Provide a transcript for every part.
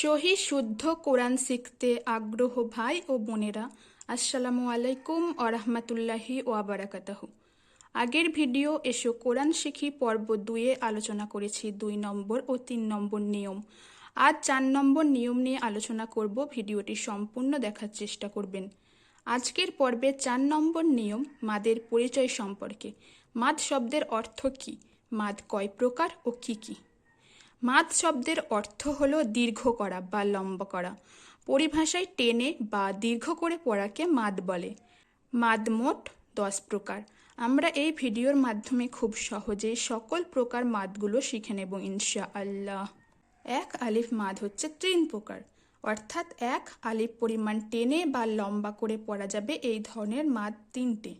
সহি শুদ্ধ কোরআন শিখতে আগ্রহ ভাই ও বোনেরা, আসসালামু আলাইকুম আরহামাতুল্লাহি ওয়াবারাকাতাহু আগের ভিডিও এসো কোরআন শিখি পর্ব দুয়ে আলোচনা করেছি দুই নম্বর ও তিন নম্বর নিয়ম। আজ চার নম্বর নিয়ম নিয়ে আলোচনা করব, ভিডিওটি সম্পূর্ণ দেখার চেষ্টা করবেন। আজকের পর্বে চার নম্বর নিয়ম, মাদের পরিচয় সম্পর্কে। মাদ শব্দের অর্থ কী? মাদ কয় প্রকার ও কি কী? মাদ শব্দের অর্থ হলো দীর্ঘ করা বা লম্বা করা। পরিভাষায় টেনে বা দীর্ঘ করে পড়াকে মাদ বলে। মাদ মোট দশ প্রকার। আমরা এই ভিডিওর মাধ্যমে খুব সহজেই সকল প্রকার মাদগুলো শিখে নেব ইনশা আল্লাহ এক আলিফ মাদ হচ্ছে তিন প্রকার। অর্থাৎ এক আলিফ পরিমাণ টেনে বা লম্বা করে পড়া যাবে এই ধরনের মাদ তিনটে।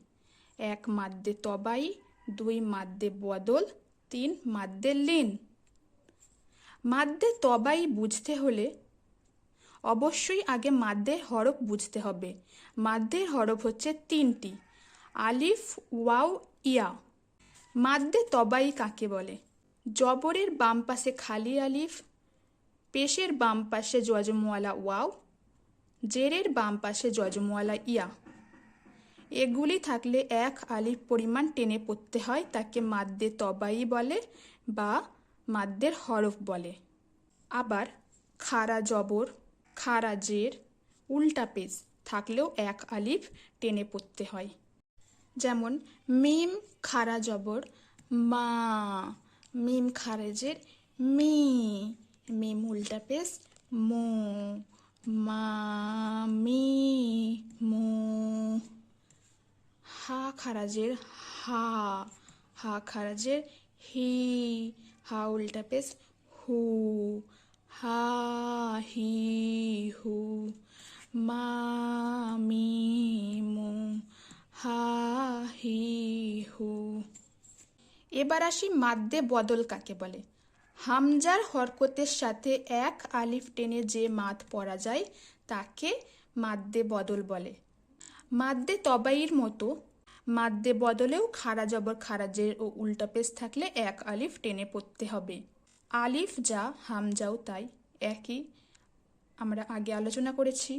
এক মাদ্যে তবাই, দুই মাদ্দে বদল, তিন মাদ্দে লিন। মাদ্দে তবাই বুঝতে হলে অবশ্যই আগে মাদ্দের হরফ বুঝতে হবে। মাদ্দের হরফ হচ্ছে তিনটি। আলিফ, ওয়াও, ইয়া। মাদ্দে তবাই কাকে বলে? জবরের বাম পাশে খালি আলিফ, পেশের বাম পাশে জজমওয়ালা ওয়াও, জেরের বাম পাশে জজমওয়ালা ইয়া। এগুলি থাকলে এক আলিফ পরিমাণ টেনে পড়তে হয়, তাকে মাদ্দে তবাই বলে বা মাদ্দের হরফ বলে। আবার খারা জবর, খারা জের, উল্টা পেজ থাকলেও এক আলিফ টেনে পড়তে হয়। যেমন, মিম খারা জবর, মা, মিম খারেজের মি, মিম উল্টা পেজ, মো, মা, মি, মো। হা খারাজের হা হা খারাজের হি হা উল্টা পেস হু হা হি হু মা মি মু হা হি হু এবার আসি মাদ্দে বদল কাকে বলে? হামজার হরকতের সাথে এক আলিফ টেনে যে মাদ পড়া যায়, তাকে মাদ্দে বদল বলে। মাদ্দে তবাইয়ের মতো মাদ্দে বদলেও খাড়া জবর খারাজের ও উল্টা থাকলে এক আলিফ টেনে পড়তে হবে। আলিফ যা, হামজাও তাই, একই আমরা আগে আলোচনা করেছি।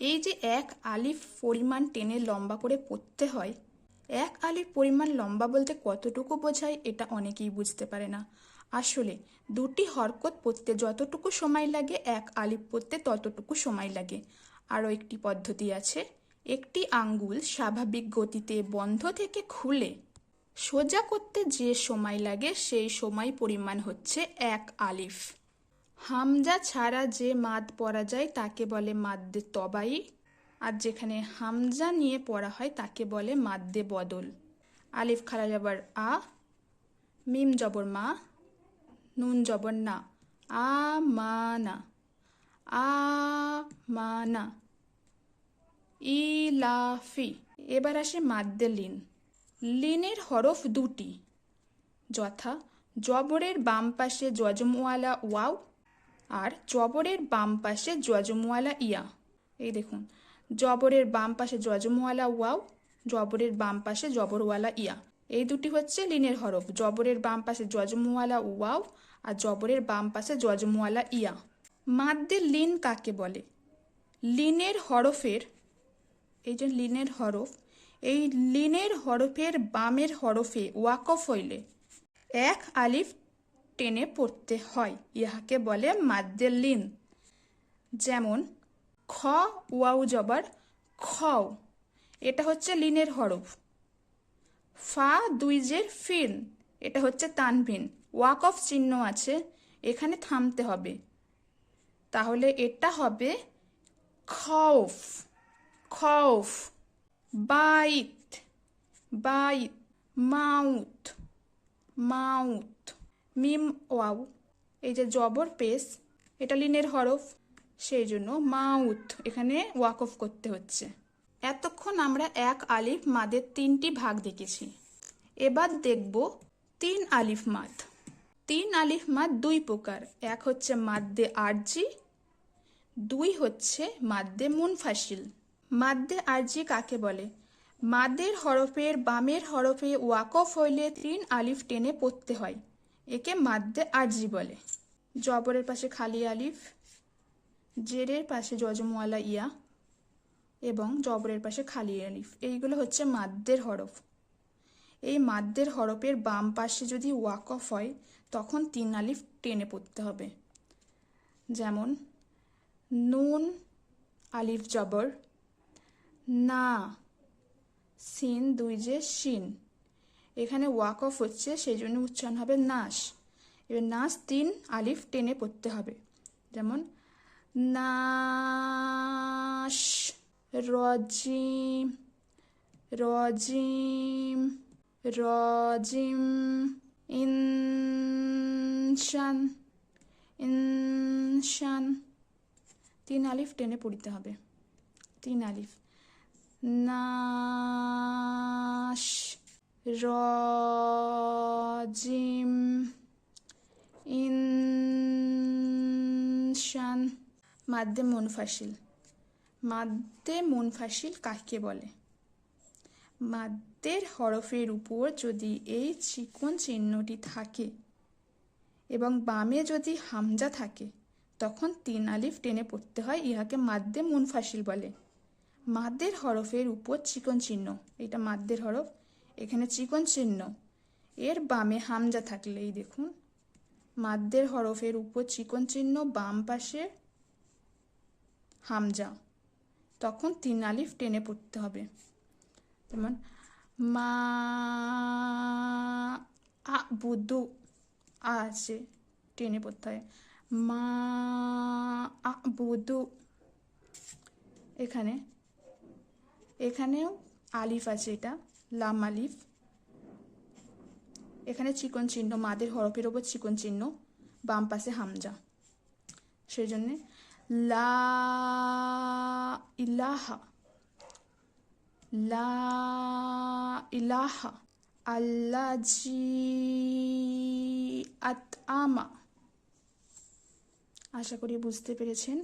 এই যে এক আলিফ পরিমাণ টেনে লম্বা করে পড়তে হয়, এক আলিফ পরিমাণ লম্বা বলতে কতটুকু বোঝায় এটা অনেকেই বুঝতে পারে না। আসলে দুটি হরকত পড়তে যতটুকু সময় লাগে, এক আলিফ পড়তে ততটুকু সময় লাগে। আরও একটি পদ্ধতি আছে একটি আঙ্গুল স্বাভাবিক গতিতে বন্ধ থেকে খুলে সোজা করতে যে সময় লাগে সেই সময় পরিমাণ হচ্ছে এক আলিফ। হামজা ছাড়া যে মাদ পড়া যায় তাকে বলে মাদ্দে তবাই, আর যেখানে হামজা নিয়ে পড়া হয় তাকে বলে মাদ্দে বদল। আলিফ খারা যাবার আ, মিম জবর মা, নুন জবর না, আ মা না, আ মা না। ইলাফি এবার আসে মাদ্দে লিন। লিনের হরফ দুটি। যথা জবরের বাম পাশে জজমওয়ালা ওয়াও আর জবরের বাম পাশে জজমওয়ালা ইয়া। এই দেখুন, জবরের বাম পাশে জজমওয়ালা ওয়াও, জবরের বাম পাশে জবরওয়ালা ইয়া। এই দুটি হচ্ছে লিনের হরফ। জবরের বাম পাশে জজমওয়ালা ওয়াও আর জবরের বাম পাশে জজমওয়ালা ইয়া। মাদ্দে লিন কাকে বলে? লিনের হরফের এই যে লিনের হরফ, এই লিনের হরফের বামের হরফে ওয়াকফ হইলে এক আলিফ টেনে পড়তে হয়, ইহাকে বলে মাদ্দে লিন। যেমন, খ ওয়াউ জবর খও, এটা হচ্ছে লিনের হরফ। ফা দুই জের ফিন, এটা হচ্ছে তানভিন। ওয়াক অফ চিহ্ন আছে, এখানে থামতে হবে। তাহলে এটা হবে খৌফ খৌফ বাইত বাইত মাউথ মাউথ মিম ওয়াও এই যে জবর পেস এটা লিনের হরফ, সেই জন্য মাউথ এখানে ওয়াক অফ করতে হচ্ছে। এতক্ষণ আমরা এক আলিফ মাদের তিনটি ভাগ দেখেছি। এবার দেখব তিন আলিফ মাদ। তিন আলিফ মাদ দুই প্রকার, এক হচ্ছে মাদ্দে আরজি, দুই হচ্ছে মাদ্দে মুনফাসিল। মাদ্দে আরজি কাকে বলে? মাদের হরফের বামের হরফে ওয়াকফ হইলে তিন আলিফ টেনে পড়তে হয়। একে মাদ্দে আরজি বলে। জবরের পাশে খালি আলিফ, জেরের পাশে জজমওয়ালা ইয়া এবং জবরের পাশে খালি আলিফ। এইগুলো হচ্ছে মাদ্দের হরফ। এই মাদ্দের হরফের বাম পাশে যদি ওয়াকফ হয়, তখন তিন আলিফ টেনে পড়তে হবে। যেমন, নুন, আলিফ জবর না। সিন দুই যে শিন। এখানে ওয়াক অফ হচ্ছে, সেই জন্য উচ্চারণ হবে নাস এবার নাস তিন, আলিফ টেনে পড়তে হবে। যেমন, নাশ, রজিম রজিম রজিম, ইনশান ইনশান। তিন আলিফ টেনে পড়তে হবে। তিন আলিফ। নাশ রজিম ইনশান। মাদ্দে মুনফাসিল মাদ্দে মুনফাসিল কাকে বলে? মাদ্দের হরফের উপর যদি এই চিকন চিহ্নটি থাকে এবং বামে যদি হামজা থাকে, তখন তিন আলিফ টেনে পড়তে হয়, ইহাকে মাদ্দে মুনফাসিল বলে। মাদ্দের হরফের উপর চিকন চিহ্ন। এটা মাদ্দের হরফ, এখানে চিকন চিহ্ন। এর বামে হামজা থাকলে এই দেখুন মাদ্দের হরফের উপর চিকন চিহ্ন, বাম পাশে হামজা। তখন তিন আলিফ টেনে পড়তে হবে। যেমন, মা আ বুদু আ আছে, টেনে পড়তে হয়। মা আ বুদু এখানে এখানেও আলিফ আছে এটা, লাম আলিফ। এখানে চিকন চিহ্ন, মাদের হরফের ওপর চিকন চিহ্ন, বাম পাশে হামজা। সেই জন্যে লা ইলাহা লা ইলাহা আত আমা আশা করি বুঝতে পেরেছেন।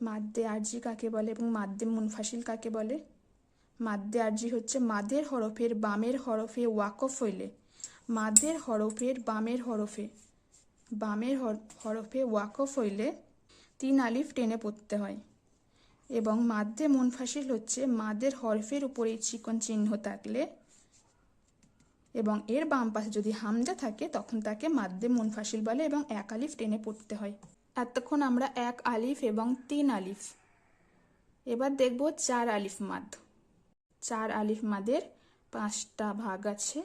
মাদ্দে আরজি কাকে বলে এবং মাদ্দে মুনফাসিল কাকে বলে? মাদ্দে আরজি হচ্ছে মাদের হরফের বামের হরফে ওয়াকফ হইলে। মাদের হরফের বামের হরফে বামের হরফে ওয়াকফ হইলে তিন আলিফ টেনে পড়তে হয়। এবং মাদ্দে মুনফাসিল হচ্ছে মাদের হরফের উপরে চিকন চিহ্ন থাকলে এবং এর বাম পাশে যদি হামজা থাকে তখন তাকে মাদ্দে মুনফাসিল বলে এবং এক আলিফ টেনে পড়তে হয়। এতক্ষণ আমরা এক আলিফ এবং তিন আলিফ। এবার দেখব চার আলিফ মাদ চার আলিফ মাদের পাঁচটা ভাগ আছে।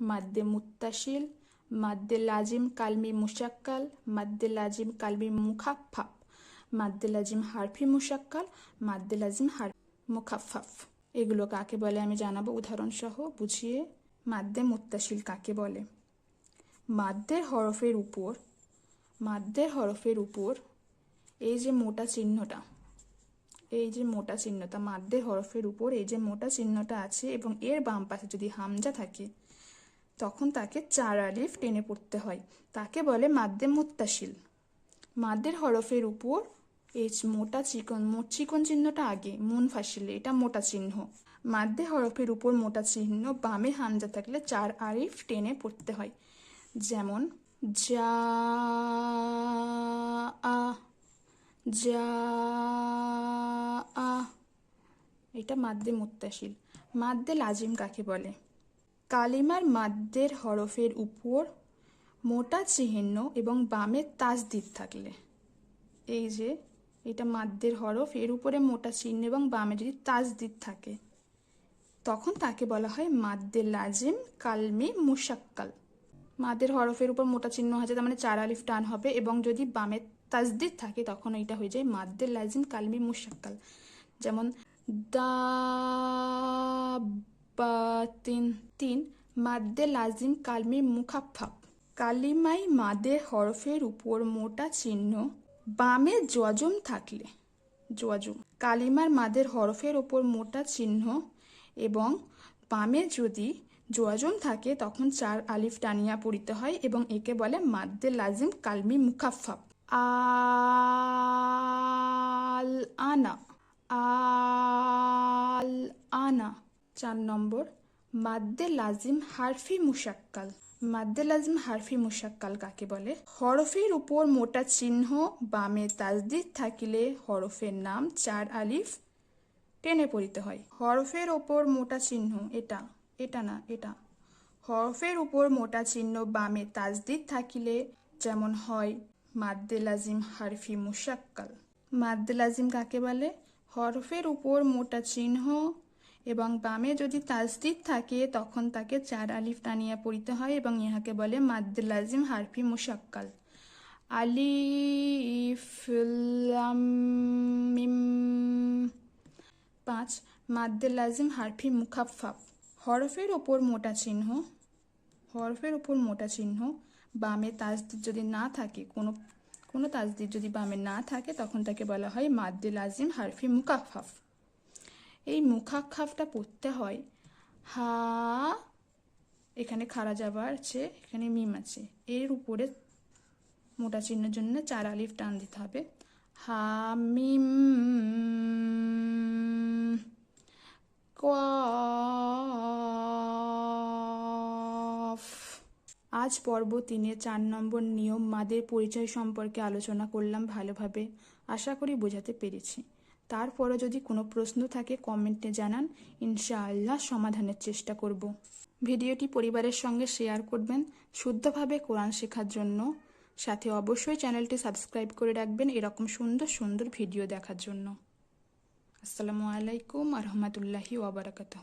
মাদ্দে মুত্তাশিল, মাদ্দে লাজিম কালমি মুশাক্কাল, মাদ্দে লাজিম কালমি মুখাফাফ মাদ্দে লাজিম হারফি মুশাক্কাল, মাদ্দে লাজিম হার মুখাফাফ এগুলো কাকে বলে আমি জানাব উদাহরণ সহ বুঝিয়ে মাদ্দে মুত্তাশিল কাকে বলে। মাদ্দের হরফের উপর, মাদ্দের হরফের উপর এই যে মোটা চিহ্নটা এই যে মোটা চিহ্নটা মাদ্দের হরফের উপর এই যে মোটা চিহ্নটা আছে এবং এর বাম পাশে যদি হামজা থাকে, তখন তাকে চার আলিফ টেনে পড়তে হয়। তাকে বলে মাদ্দে মুত্তাশিল। মাদ্দের হরফের উপর এই মোটা চিকন চিকন চিহ্নটা আগে, মন ফাসিলে, এটা মোটা চিহ্ন। মাদ্দে হরফের উপর মোটা চিহ্ন বামে হামজা থাকলে চার আলিফ টেনে পড়তে হয়। যেমন, যা যা এটা মাদ্দে মুত্তাশিল। মাদ্দে লাজিম কাকে বলে? কালিমার মাদ্দের হরফের উপর মোটা চিহ্ন এবং বামে তাজদিদ থাকলে। এই যে, এটা মাদ্দের হরফ, এর উপরে মোটা চিহ্ন এবং বামে যদি তাজদিদ থাকে, তখন তাকে বলা হয় মাদ্দে লাজিম কালমি মুশাক্কাল। মাদের হরফের উপর মোটা চিহ্ন আছে তার মানে চার আলিফ টান হবে এবং যদি বামে তাজদিদ থাকে, তখন এটা হয়ে যায় মাদ্দে লাজিম কালমি মুশাক্কাল। যেমন দা বা তিন, মাদ্দে লাজিম, কালমি মুখাফাফ। কালিমাই মাদের হরফের উপর মোটা চিহ্ন, বামে জজম থাকলে জজম কালিমার মাদের হরফের ওপর মোটা চিহ্ন এবং বামে যদি জোয়াজম থাকে, তখন চার আলিফ টানিয়া পড়িতে হয় এবং একে বলে মাদ্দে লাজিম, কালমি মুখাফাফ। আল আনা। আল আনা চার নম্বর। মাদ্দে লাজিম হারফি মুশাক্কাল। মাদ্দে লাজিম হারফি মুশাক্কাল কাকে বলে? হরফের উপর মোটা চিহ্ন বামে তাজদিদ থাকিলে হরফের নাম চার আলিফ টেনে পড়িতে হয়। হরফের ওপর মোটা চিহ্ন এটা এটা না, এটা। হরফের উপর মোটা চিহ্ন বামে তাজদিদ থাকিলে যেমন হয় মাদ্দে লাজিম হারফি মুশাক্কাল। মাদ্দে লাজিম কাকে বলে? হরফের উপর মোটা চিহ্ন এবং বামে যদি তাজদিদ থাকে, তখন তাকে চার আলিফ টানিয়া পড়িতে হয় এবং ইহাকে বলে মাদ্দে লাজিম হারফি মুশাক্কাল। আলিফ লাম পাঁচ মাদ্দে লাজিম হারফি মুখাফাফ হরফের ওপর মোটা চিহ্ন, হরফের ওপর মোটা চিহ্ন, বামে তাজদিদ যদি না থাকে, কোনো কোনো তাজদিদ যদি বামে না থাকে, তখন তাকে বলা হয় মাদ্দে লাজিম হারফি মুখাফাফ এই মুখাক্ষাফটা পড়তে হয় হা, এখানে খাড়া যাবার আছে, এখানে মিম আছে। এর উপরে মোটা চিহ্নের জন্য চার আলিফ টান দিতে হবে। হা, মিম কফ আজ পর্ব তিনে চার নম্বর নিয়ম মাদের পরিচয় সম্পর্কে আলোচনা করলাম ভালোভাবে। আশা করি বোঝাতে পেরেছি। তারপরে যদি কোনো প্রশ্ন থাকে, কমেন্টে জানান। ইনশাআল্লাহ সমাধানের চেষ্টা করব। ভিডিওটি পরিবারের সঙ্গে শেয়ার করবেন। শুদ্ধভাবে কোরআন শেখার জন্য। সাথে অবশ্যই চ্যানেলটি সাবস্ক্রাইব করে রাখবেন এরকম সুন্দর সুন্দর ভিডিও দেখার জন্য। আসসালামু আলাইকুম আ রহমতুল্লাহি ওবরাকাতহ